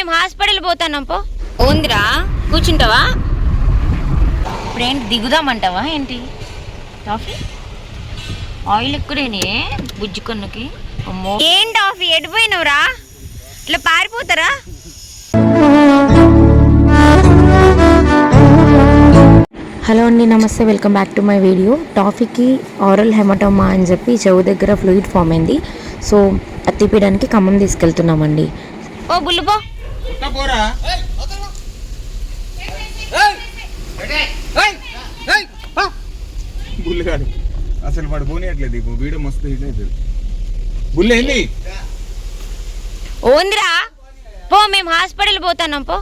మేము హాస్పిటల్ పోతాన్నాం పో. ఉందిరా కూర్చుంటావా? ఇప్పుడు ఏంటి దిగుదామంటావా ఏంటి? టాఫీ? ఆయిల్ ఎక్కడేనే బుజ్జి కన్నుకి? అమ్మో. ఏం టాఫీ? ఎడిపోయినవురా ఇట్లా పారిపోతారా? హలో అండి నమస్తే. Welcome back to my video. టాఫీకి aural haematoma అని చెప్పి చెవు దగ్గర ఫ్లూయిడ్ ఫామ్ అయింది. సో అది తీపియడానికి ఖమ్మం తీసుకెళ్తున్నామండి. ఓ బుల్లు పో పోరా? బుల్లి కాదు. అసలు వాడు పోనీయట్లేదు ఇప్పుడు వీడియో మస్తు హిట్ అవుతుంది బుల్లి ఏంది? ఓందిరా పో మేము హాస్పిటల్ పోతాన్నాం పో.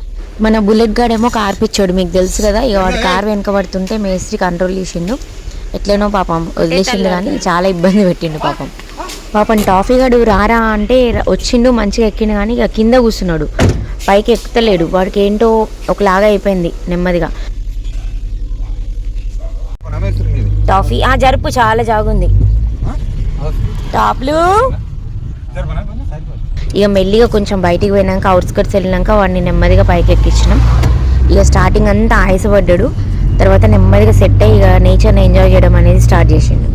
మన బుల్లెట్ గార్డ్ ఏమో కార్ పిచ్చాడు మీకు తెలుసు కదా. ఇక వాడు కార్ వెనక పడుతుంటే మేస్త్రి కంట్రోల్ చేసిండు. ఎట్లనో పాపం వదిలేసిండు కానీ చాలా ఇబ్బంది పెట్టిండు పాపం. పాపం టాఫీ గడు రారా అంటే వచ్చిండు మంచిగా ఎక్కిండు కానీ ఇక కింద కూర్చున్నాడు. పైకి ఎక్కుతలేడు. వాడికి ఏంటో ఒకలాగా అయిపోయింది నెమ్మదిగా. టాఫీ. ఆ జరుపు. చాలా జాగుంది. టాప్లు. ఇక మెల్లిగా కొంచెం బయటికి పోయినాక అవుట్స్కట్స్ వెళ్ళినాక వాడిని నెమ్మదిగా పైకి ఎక్కించినాం ఇక స్టార్టింగ్ అంతా ఆయాసపడ్డాడు. తర్వాత నెమ్మదిగా సెట్ అయ్యి ఇక నేచర్ని ఎంజాయ్ చేయడం అనేది స్టార్ట్ చేసిండు.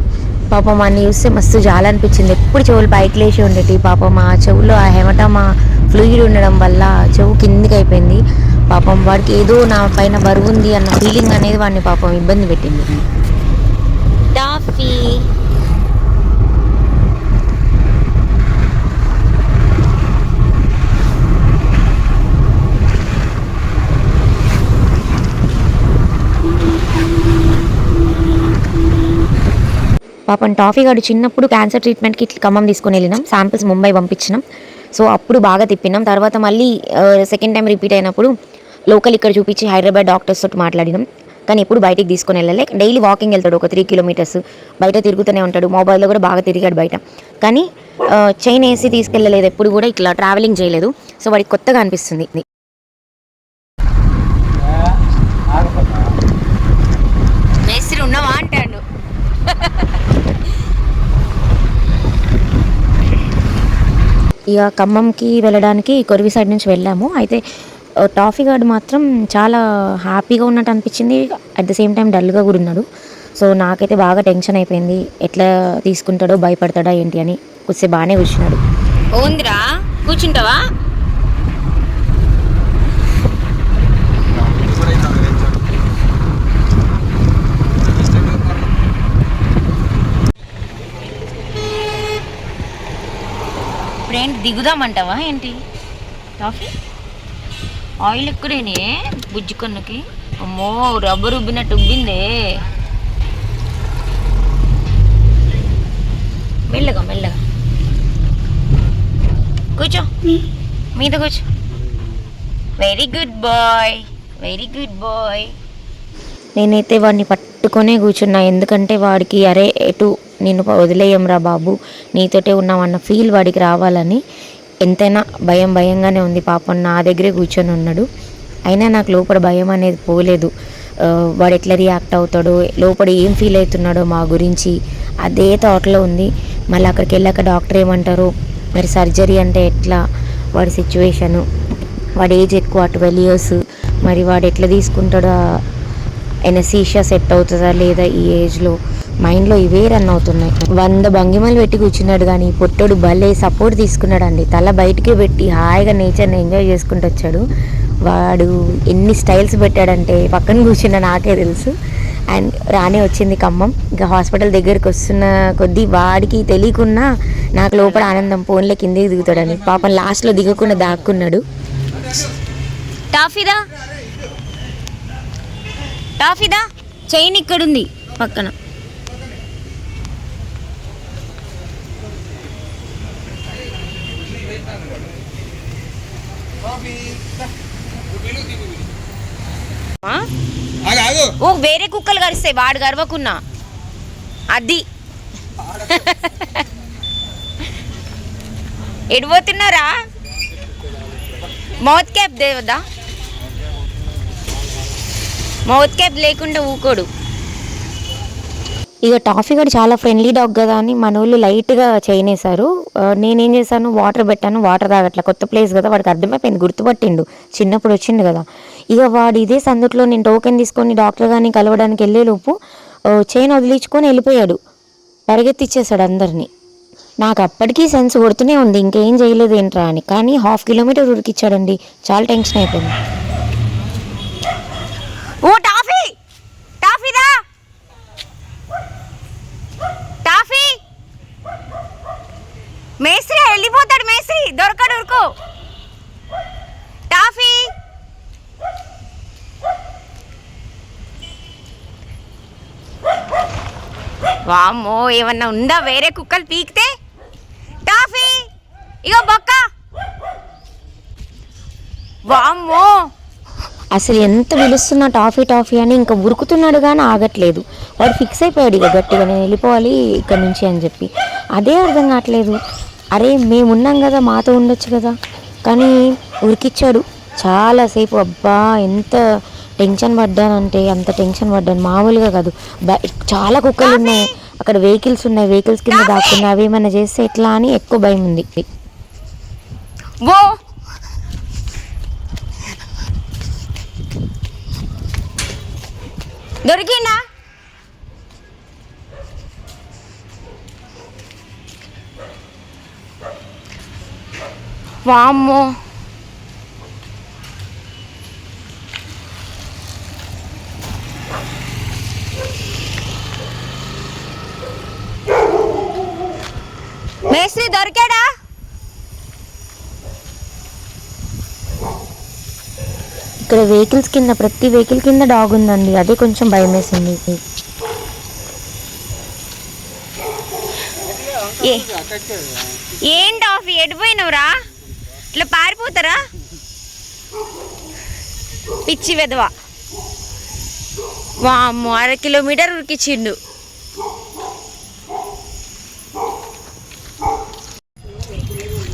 పాపం అన్ని చూస్తే మస్తు జాలనిపించింది. ఎప్పుడు చెవులు పైకి లేచి ఉండేటి. పాపం ఆ చెవులో ఆ హెమటమా ఫ్లూయిడ్ ఉండడం వల్ల చెవు కిందికి అయిపోయింది పాపం వాడికి ఏదో నా పైన బరువు ఉంది అన్న ఫీలింగ్ అనేది వాడిని పాపం ఇబ్బంది పెట్టింది. టాఫీ పాపం టాఫీ గాడు చిన్నప్పుడు క్యాన్సర్ ట్రీట్మెంట్కి ఇట్లా ఖమ్మం తీసుకొని వెళ్ళినాం. శాంపిల్స్ ముంబై పంపించినాం. సో అప్పుడు బాగా తిప్పినాం. తర్వాత మళ్ళీ సెకండ్ టైం రిపీట్ అయినప్పుడు లోకల్ ఇక్కడ చూపించి హైదరాబాద్ డాక్టర్స్ తోటి మాట్లాడినాం. కానీ ఎప్పుడు బయటికి తీసుకొని వెళ్ళలే. డైలీ వాకింగ్ వెళ్తాడు ఒక త్రీ కిలోమీటర్స్ బయట తిరుగుతూనే ఉంటాడు. మొబైల్లో కూడా బాగా తిరిగాడు బయట. కానీ చైన్ వేసి తీసుకెళ్ళలేదు. ఎప్పుడు కూడా ఇట్లా ట్రావెలింగ్ చేయలేదు. సో వాడికి కొత్తగా అనిపిస్తుంది. ఇక ఖమ్మంకి వెళ్ళడానికి కొరివి సైడ్ నుంచి వెళ్ళాము. అయితే టాఫీ గార్డ్ మాత్రం చాలా హ్యాపీగా ఉన్నట్టు అనిపించింది. అట్ ద సేమ్ టైం డల్గా కూడా ఉన్నాడు. సో నాకైతే బాగా టెన్షన్ అయిపోయింది. ఎట్లా తీసుకుంటాడో భయపడతాడా ఏంటి అని. కొద్దిసేపు బాగానే కూర్చున్నాడు. ఓందిరా కూర్చుంటావా ఇది కూడా ఇంకా తెచ్చాడు. ఇప్పుడు ఏంటి దిగుదామంటావా ఏంటి? టాఫీ? ఆయిల్ ఎక్కడేనే బుజ్జి కన్నుకి అమ్మో రబ్బర్ ఉబ్బినట్టు ఉబ్బిందే. మెల్లగా మెల్లగా. కూర్చో. మీద కూర్చో. Very good boy very good boy నేనైతే వాడిని పట్టుకొనే కూర్చున్నా ఎందుకంటే వాడికి అరే ఎటు నేను వదిలేయంరా బాబు. నీతోటే ఉన్నామన్న ఫీల్ వాడికి రావాలని ఎంతైనా భయం భయంగానే ఉంది పాపం. నా దగ్గరే కూర్చొని ఉన్నాడు. అయినా నాకు లోపల భయం అనేది పోలేదు. వాడు ఎట్లా రియాక్ట్ అవుతాడో లోపల ఏం ఫీల్ అవుతున్నాడో మా గురించి అదే థాట్లో ఉంది. మళ్ళీ అక్కడికి వెళ్ళాక డాక్టర్ ఏమంటారు? మరి సర్జరీ అంటే ఎట్లా? వాడి సిచ్యువేషను. వాడి ఏజ్ ఎక్కువ ట్వెల్వ్ ఇయర్స్. మరి వాడు ఎట్లా తీసుకుంటాడో? ఎనసీషియా సెట్ అవుతుందా లేదా ఈ ఏజ్లో? మైండ్లో ఇవే రన్ అవుతున్నాయి. వంద భంగిమలు పెట్టి కూర్చున్నాడు కానీ పొట్టోడు భలే సపోర్ట్ తీసుకున్నాడు అండి తల బయటికి పెట్టి హాయిగా నేచర్ని ఎంజాయ్ చేసుకుంటూ వచ్చాడు. వాడు ఎన్ని స్టైల్స్ పెట్టాడంటే పక్కన కూర్చున్న నాకే తెలుసు. అండ్ రానే వచ్చింది ఖమ్మం. ఇంకా హాస్పిటల్ దగ్గరికి వస్తున్న కొద్దీ వాడికి తెలియకున్నా నాకు లోపల ఆనందం ఫోన్లో కిందికి దిగుతాడని. పాపం లాస్ట్లో దిగకుండా దాక్కున్నాడు. టాఫీదా? టాఫీదా? చైన్ ఇక్కడుంది పక్కన. ఓ వేరే కుక్కలు కరిస్తాయి వాడు గర్వకున్నా. అది. ఎడిపోతున్నారా? మౌత్ క్యాప్ దేవదా? మౌత్ క్యాప్ లేకుండా ఊకోడు. ఇక టాఫీ కూడా చాలా ఫ్రెండ్లీ డాగ్ కదా అని మన వాళ్ళు లైట్గా చేయనేశారు. నేనేం చేశాను? వాటర్ పెట్టాను. వాటర్ తాగట్ల. కొత్త ప్లేస్ కదా. వాడికి అర్థమైపోయింది. గుర్తుపట్టిండు. చిన్నప్పుడు వచ్చిండు కదా. ఇక వాడు ఇదే సందుట్లో నేను టోకెన్ తీసుకొని డాక్టర్ గారిని కలవడానికి వెళ్ళేలోపు చైన్ వదిలించుకొని వెళ్ళిపోయాడు. పరిగెత్తిచ్చేసాడు అందరినీ. నాకు అప్పటికీ సెన్స్ కొడుతూనే ఉంది. ఇంకేం చేయలేదు ఏంట్రా అని. కానీ హాఫ్ కిలోమీటర్ ఉరికిచ్చాడండి. చాలా టెన్షన్ అయిపోయింది. ఓ టాఫీ! టాఫీదా టాఫీ మేస్త్రి వెళ్ళిపోతాడు మేస్త్రి. దొరకడు ఉరుకు టాఫీ. వామ్మో ఏమన్నా ఉందా వేరే కుక్కలు పీకితే? టాఫీ ఇగో బొక్క. వామ్మో. అసలు ఎంత పిలుస్తున్నా టాఫీ టాఫీ అని ఇంకా ఉరుకుతున్నాడు కానీ ఆగట్లేదు. వాడు ఫిక్స్ అయిపోయాడు ఇక గట్టిగా నేను వెళ్ళిపోవాలి ఇక్కడ నుంచి అని చెప్పి. అదే అర్థం కావట్లేదు. అరే మేమున్నాం కదా మాతో ఉండొచ్చు కదా. కానీ ఉరికిచ్చాడు. చాలాసేపు అబ్బా ఎంత టెన్షన్ పడ్డానంటే అంత టెన్షన్ పడ్డాను. మామూలుగా కాదు. చాలా కుక్కలు ఉన్నాయి. అక్కడ వెహికల్స్ ఉన్నాయి. వెహికల్స్ కింద దాక్కున్నాయి అవి ఏమైనా చేస్తే ఎట్లా అని ఎక్కువ భయం ఉంది. దొరికిందా? వామ్మో మేస్త్రి దొరికాడా ఇక్కడ వెహికల్స్ కింద ప్రతి వెహికల్ కింద డాగ్ ఉందండి. అదే కొంచెం భయం వేసింది ఏ ఏంటి ఆఫ్ ఎడిపోయినవురా? ఇట్లా పారిపోతారా? పిచ్చి వెదవా వామ్మో అర కిలోమీటర్ ఉరికిచ్చిండు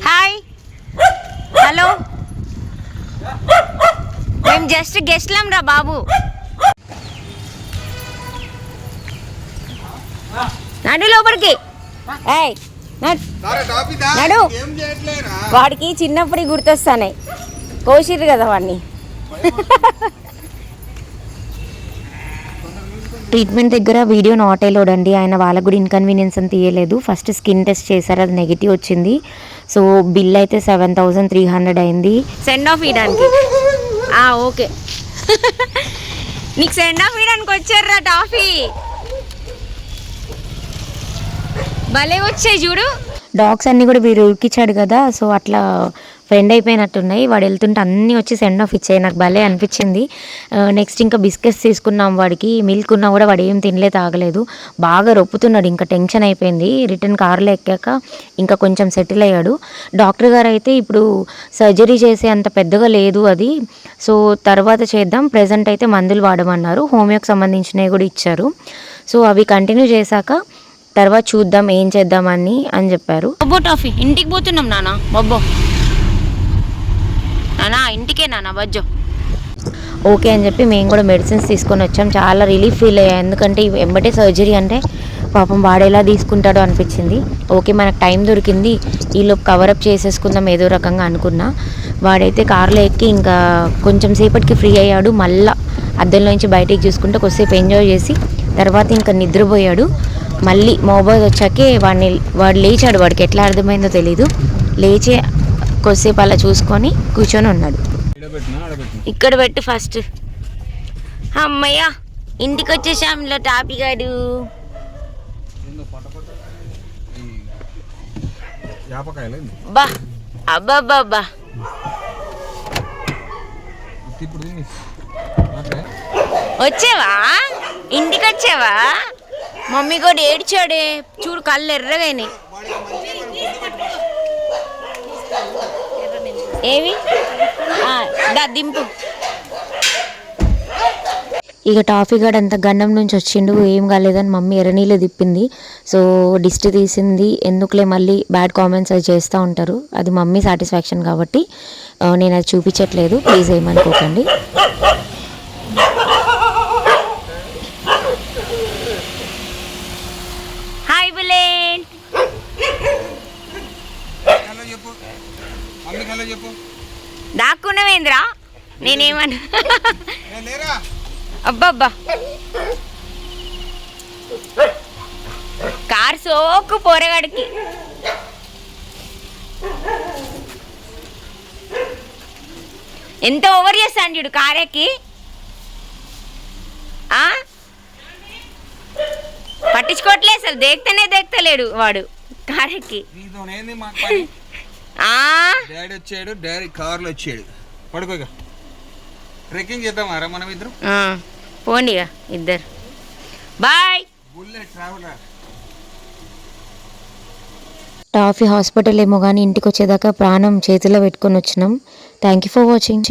హాయ్ హలో మేము జస్ట్ గెస్ట్లం రా బాబు. నడు లోపలికి. ఏయ్ నడు. నడు. ఏం చేయట్లేరా వాడికి చిన్నప్పుడు గుర్తొస్తానే కోసిర్రు కదా వాడిని. ట్రీట్మెంట్ దగ్గర వీడియో నాట్ అలౌడ్ అండి. ఆయన వాళ్ళకు కూడా ఇన్కన్వీనియన్స్ అని తీయలేదు. ఫస్ట్ స్కిన్ టెస్ట్ చేశారు అది నెగిటివ్ వచ్చింది. సో బిల్ అయితే సెవెన్ థౌజండ్ త్రీ హండ్రెడ్ అయింది. సెండ్ ఆఫ్ ఇయడానికి ఆ, ఓకే. నీకు సెండ్ ఆఫ్ ఇవ్వడానికి వచ్చారా టాఫీ. భలే వచ్చాయి చూడు. డాగ్స్ అన్నీ కూడా వీరు ఉరికిచ్చాడు కదా సో అట్లా ఫ్రెండ్ అయిపోయినట్టున్నాయి. వాడు వెళ్తుంటే అన్నీ వచ్చి సెండ్ ఆఫ్ ఇచ్చాయి. నాకు భలే అనిపించింది. నెక్స్ట్ ఇంకా బిస్కెట్స్ తీసుకున్నాం వాడికి. మిల్క్ ఉన్నా కూడా వాడు ఏం తినలే తాగలేదు. బాగా రొప్పుతున్నాడు. ఇంకా టెన్షన్ అయిపోయింది. రిటర్న్ కారులో ఎక్కాక ఇంకా కొంచెం సెటిల్ అయ్యాడు. డాక్టర్ గారు అయితే ఇప్పుడు సర్జరీ చేసే అంత పెద్దగా లేదు అది. సో తర్వాత చేద్దాం. ప్రజెంట్ అయితే మందులు వాడమన్నారు. హోమియోకి సంబంధించినవి కూడా ఇచ్చారు. సో అవి కంటిన్యూ చేశాక తర్వాత చూద్దాం ఏం చేద్దామని అని చెప్పారు. బొబ్బో టాఫీ ఇంటికి పోతున్నాం నాన్న. బొబ్బో అనా ఇంటికే నాన్న బజ్జో ఓకే అని చెప్పి మేము కూడా మెడిసిన్స్ తీసుకొని వచ్చాం. చాలా రిలీఫ్ ఫీల్ అయ్యా. ఎందుకంటే ఎంబటే వెంబటే సర్జరీ అంటే పాపం వాడేలా తీసుకుంటాడో అనిపించింది. ఓకే మనకు టైం దొరికింది. ఈలోపు కవరప్ చేసేసుకుందాం ఏదో రకంగా అనుకున్నా. వాడైతే కార్లో ఎక్కి ఇంకా కొంచెం సేపటికి ఫ్రీ అయ్యాడు. మళ్ళా అద్దంలో నుంచి బయటికి చూసుకుంటే కొద్దిసేపు ఎంజాయ్ చేసి తర్వాత ఇంకా నిద్రపోయాడు. మళ్ళీ మొబైల్ వచ్చాకే వాడిని వాడు లేచాడు. వాడికి ఎట్లా అర్థమైందో తెలీదు. లేచే కొద్దిసేపు అలా చూసుకొని కూర్చొని ఉన్నాడు. ఇక్కడ పెట్టు ఫస్ట్. అమ్మయ్య ఇంటికి వచ్చేసాం ఇలా యాపకాయలు ఏంది? బా అబ్బాబ్బాబ్బా. వచ్చావా ఇంటికి వచ్చావా? మమ్మీ కూడా ఏడ్చాడే. చూడు కళ్ళు ఎర్రగాని ఏవి? దింపు. ఇక టాఫీ గడ్ అంత గండం నుంచి వచ్చిండు ఏం కాలేదని మమ్మీ ఎర్రనీళ్ళు తిప్పింది. సో డిస్ట్ తీసింది. ఎందుకులే మళ్ళీ బ్యాడ్ కామెంట్స్ అది చేస్తూ ఉంటారు. అది మమ్మీ సాటిస్ఫాక్షన్ కాబట్టి నేను అది చూపించట్లేదు. ప్లీజ్ ఏమనుకోకండి. చెప్పు. మమ్మీకి హలో చెప్పు? దాక్కున్నవేంద్రా? నేనేమన్నా? లేరా? అబ్బబ్బా. కార్ సోకు పోరగాడికి. ఎంత ఓవర్ చేస్తాను చూడు కారెక్కి ఆ? పట్టించుకోవట్లే అసలు. దేక్తేనే దేక్తలేడు వాడు కారెక్కి డాడీ వచ్చాడు డాడీ కార్లో వచ్చాడు. పడుకోగా. ట్రెక్కింగ్ చేద్దామారా మనం ఇద్దరు? ఆ, పోండిగా ఇద్దరు. Bye. Bullet traveller Taffy hospital ఏమో కానీ ఇంటికి వచ్చేదాకా ప్రాణం చేతిలో పెట్టుకొని వచ్చినాం. Thank you for watching